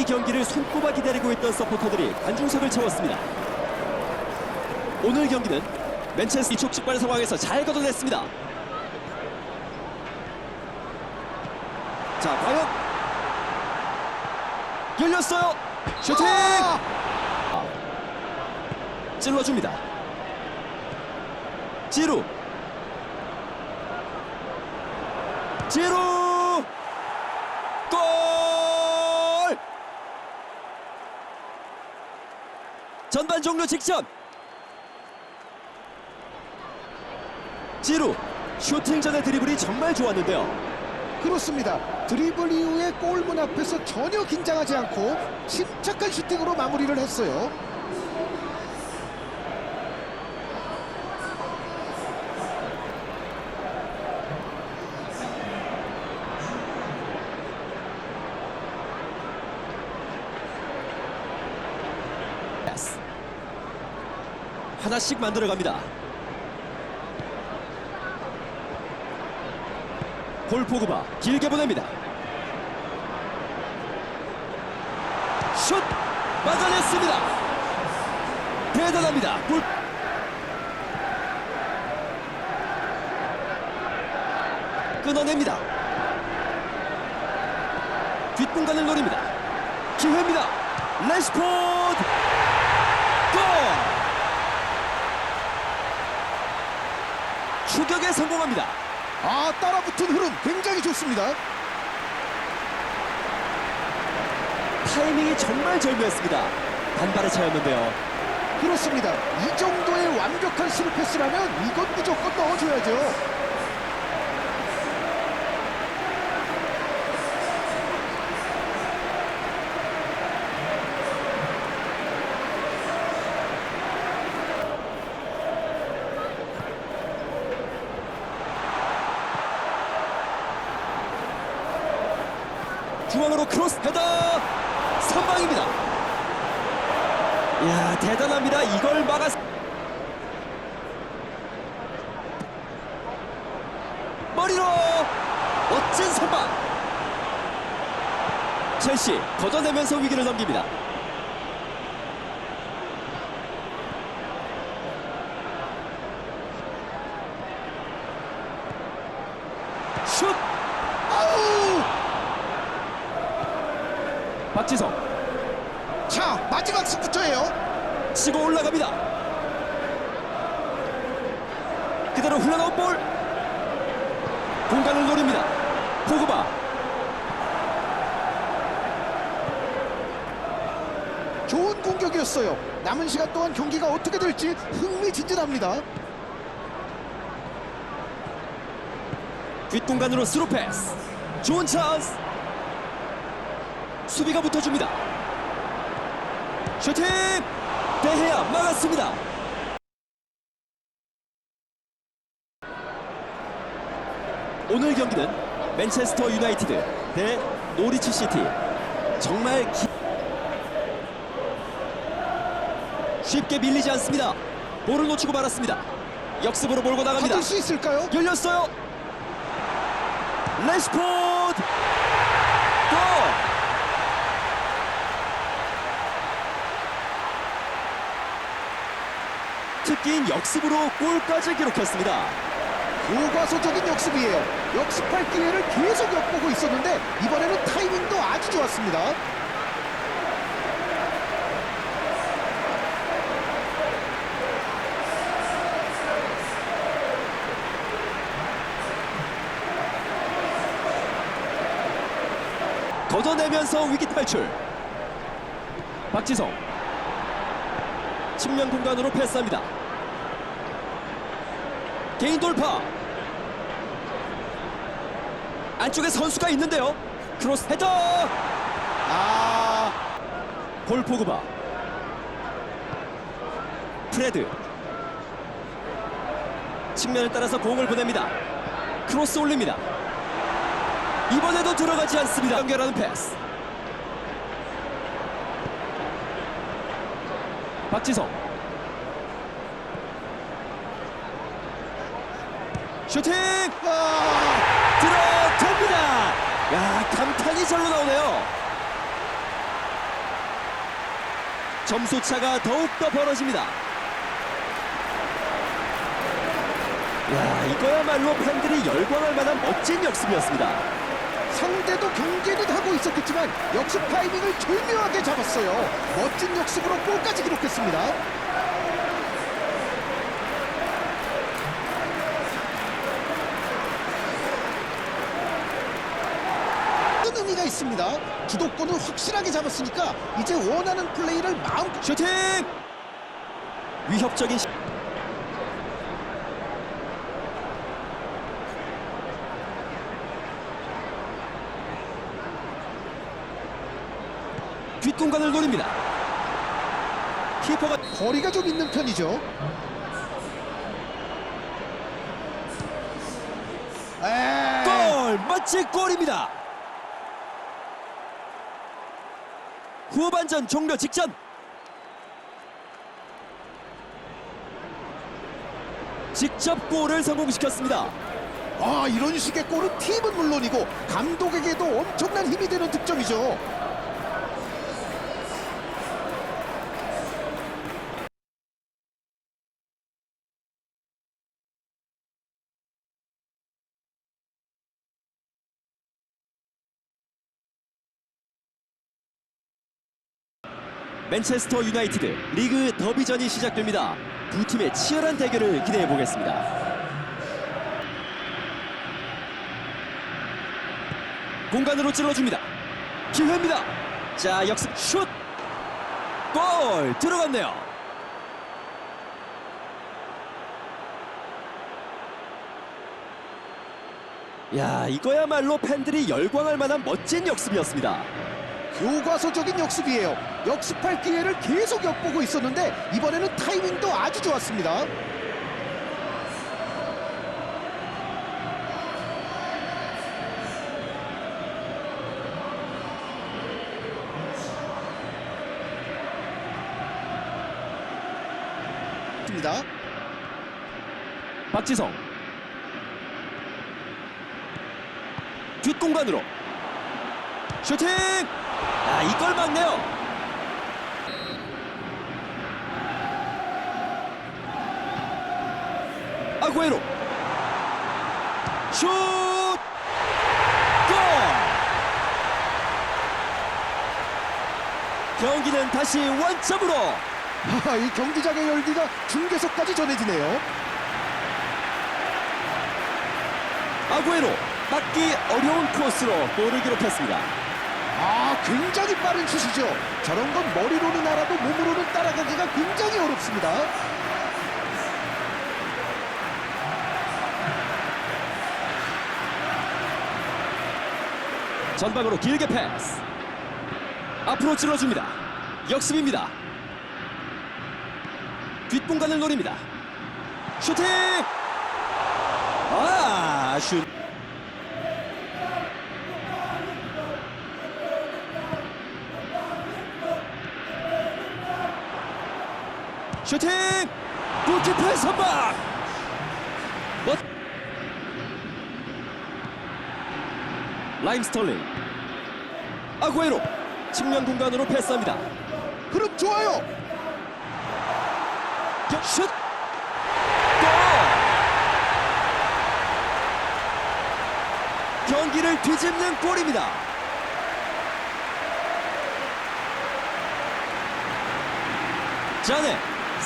이 경기를 손꼽아 기다리고 있던 서포터들이 관중석을 채웠습니다. 오늘 경기는 맨체스터 이촉 직발 상황에서 잘 걷어냈습니다. 자, 과연 열렸어요. 슈팅! 찔러줍니다. 지루. 지루. 골! 전반 종료 직전. 지루. 슈팅 전의 드리블이 정말 좋았는데요. 그렇습니다. 드리블 이후에 골문 앞에서 전혀 긴장하지 않고 침착한 슈팅으로 마무리를 했어요. 패스. 하나씩 만들어갑니다. 볼 포그바 길게 보냅니다. 슛 막아냈습니다. 대단합니다. 골 끊어냅니다. 뒷공간을 노립니다. 기회입니다. 레시포드 골! 추격에 성공합니다. 아 따라붙은 흐름 굉장히 좋습니다. 타이밍이 정말 절묘했습니다. 단발의 차였는데요. 그렇습니다. 이 정도의 완벽한 스루 패스라면 이건 무조건 넣어줘야죠. 중앙으로 크로스 헤더 선방입니다. 이야 대단합니다. 이걸 막았. 머리로 멋진 선방. 첼시 걷어내면서 위기를 넘깁니다. 슛 아우! 박지성 자 마지막 스푸터예요. 치고 올라갑니다. 그대로 흘러나온 볼. 공간을 노립니다. 포그바 좋은 공격이었어요. 남은 시간 동안 경기가 어떻게 될지 흥미진진합니다. 뒷공간으로 스루 패스. 좋은 찬스. 수비가 붙어줍니다. 슈팅! 대해야 막았습니다. 오늘 경기는 맨체스터 유나이티드 대 노리치 시티. 정말 기... 쉽게 밀리지 않습니다. 볼을 놓치고 말았습니다. 역습으로 몰고 나갑니다. 받을 수 있을까요? 열렸어요. 레시포드 골. 특기인 역습으로 골까지 기록했습니다. 교과서적인 역습이에요. 역습할 기회를 계속 엿보고 있었는데 이번에는 타이밍도 아주 좋았습니다. 걷어내면서 위기 탈출. 박지성 측면 공간으로 패스합니다. 개인 돌파. 안쪽에 선수가 있는데요. 크로스 헤더. 아볼 포그바. 프레드. 측면을 따라서 공을 보냅니다. 크로스 올립니다. 이번에도 들어가지 않습니다. 연결하는 패스. 박지성. 슈팅! 아, 들어갑니다. 야, 감탄이 절로 나오네요. 점수 차가 더욱 더 벌어집니다. 야, 이거야말로 팬들이 열광할 만한 멋진 역습이었습니다. 상대도 경계는 하고 있었겠지만 역습 타이밍을 절묘하게 잡았어요. 멋진 역습으로 골까지 기록했습니다. 큰 의미가 있습니다. 주도권을 확실하게 잡았으니까 이제 원하는 플레이를 마음껏 슈팅! 위협적인 시... 뒷공간을 노립니다. 키퍼가 거리가 좀 있는 편이죠. 에 골! 멋진 골입니다. 후반전 종료 직전. 직접 골을 성공시켰습니다. 아 이런 식의 골은 팀은 물론이고 감독에게도 엄청난 힘이 되는 득점이죠. 맨체스터 유나이티드 리그 더비전이 시작됩니다. 두 팀의 치열한 대결을 기대해 보겠습니다. 공간으로 찔러줍니다. 기회입니다. 자 역습 슛! 골 들어갔네요. 야 이거야말로 팬들이 열광할 만한 멋진 역습이었습니다. 교과서적인 역습이에요. 역습할 기회를 계속 엿보고 있었는데 이번에는 타이밍도 아주 좋았습니다. 입니다. 박지성 뒷공간으로 슈팅 아 이걸 막네요 아구에로 슛 골! 경기는 다시 원점으로 아, 이 경기장의 열기가 중계석까지 전해지네요. 아구에로 막기 어려운 코스로 골을 기록했습니다. 아, 굉장히 빠른 슛이죠. 저런 건 머리로는 알아도 몸으로는 따라가기가 굉장히 어렵습니다. 전방으로 길게 패스. 앞으로 찔러줍니다. 역습입니다. 뒷공간을 노립니다. 슈팅! 아 슛 슈팅 골키퍼의 선박 멋 라임 스털링 아구에로 측면 공간으로 패스합니다. 그럼 좋아요. 겨- 슛! 골! 경기를 뒤집는 골입니다. 자네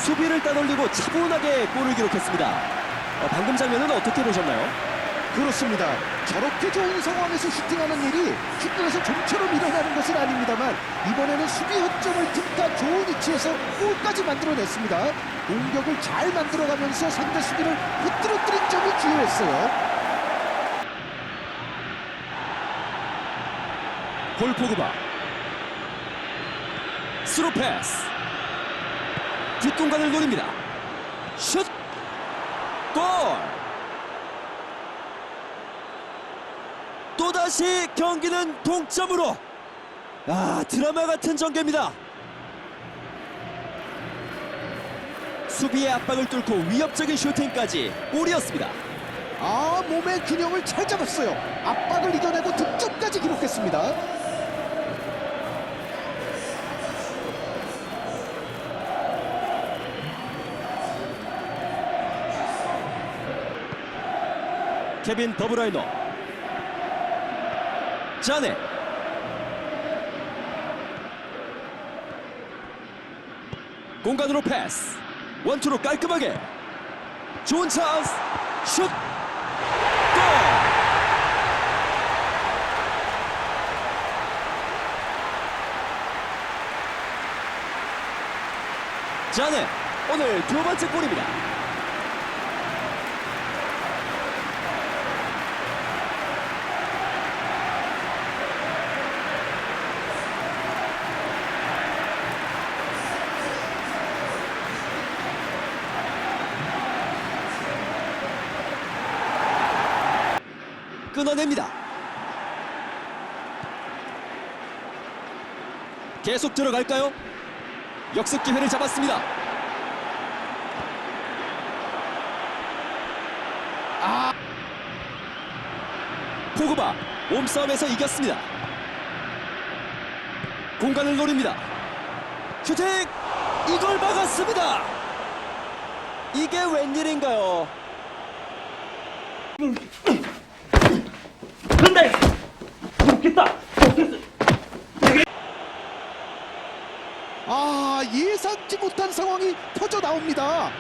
수비를 따돌리고 차분하게 골을 기록했습니다. 어, 방금 장면은 어떻게 보셨나요? 그렇습니다. 저렇게 좋은 상황에서 슈팅하는 일이 축구에서 좀처럼 일어나는 것은 아닙니다만 이번에는 수비 허점을 틈타 좋은 위치에서 골까지 만들어냈습니다. 공격을 잘 만들어가면서 상대 수비를 흐트러뜨린 점이 주요했어요. 볼 포그바 스루 패스 뒷공간을 노립니다 슛! 골! 또다시 경기는 동점으로 아 드라마 같은 전개입니다 수비의 압박을 뚫고 위협적인 슈팅까지 골이었습니다 아 몸의 균형을 잘 잡았어요. 압박을 이겨내고 득점까지 기록했습니다. 케빈 더브라이너. 자네. 공간으로 패스. 원투로 깔끔하게. 좋은 찬스. 슛. 골! 자네 오늘 두 번째 골입니다 끊어냅니다. 계속 들어갈까요? 역습 기회를 잡았습니다. 아! 포그바 몸싸움에서 이겼습니다. 공간을 노립니다. 슈팅! 이걸 막았습니다. 이게 웬일인가요? 근데 좋겠다. 아 예상치 못한 상황이 터져 나옵니다.